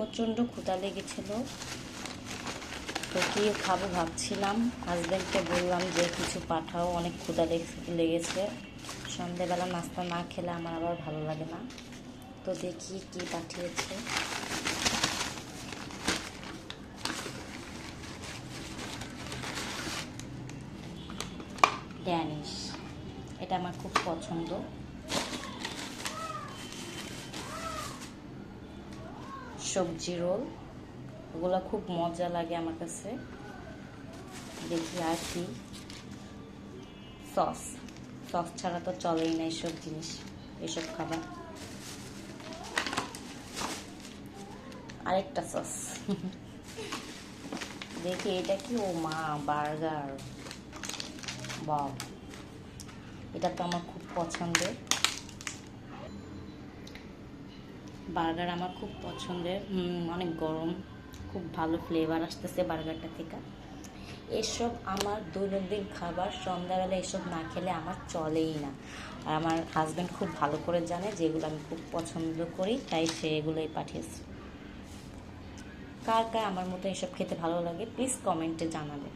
প্রচণ্ড ক্ষুধা লেগেছিল। তো কী খাব ভাবছিলাম। হাজব্যান্ডকে বললাম যে, কিছু পাঠাও, অনেক ক্ষুধা লেগে- লেগেছে। সন্ধেবেলা নাস্তা না খেলে আমার আবার ভালো লাগে না। তো দেখি কি পাঠিয়েছে। ড্যানিশ এটা আমার খুব পছন্দ। সবজি রোল। ওগুলো খুব মজা লাগে আমার কাছে। দেখি আর কি। সস। সস ছাড়া তো চলেই না এইসব জিনিস এইসব খাবার। আরেকটা সস। দেখি, এটা কি? ও মা, বার্গার। বাও এটা তো আমার খুব পছন্দের। বার্গার আমার খুব পছন্দের। অনেক গরম, খুব ভালো ফ্লেভার আসতেছে বার্গারটা থেকে। এসব আমার দৈনন্দিন খাবার, সন্ধ্যাবেলা এসব না খেলে আমার চলেই না। আর আমার হাজব্যান্ড খুব ভালো করে জানে যেগুলো আমি খুব পছন্দ করি, তাই সে এগুলোই পাঠিয়েছে। কার কার আমার মতো এসব খেতে ভালো লাগে প্লিজ কমেন্টে জানাবে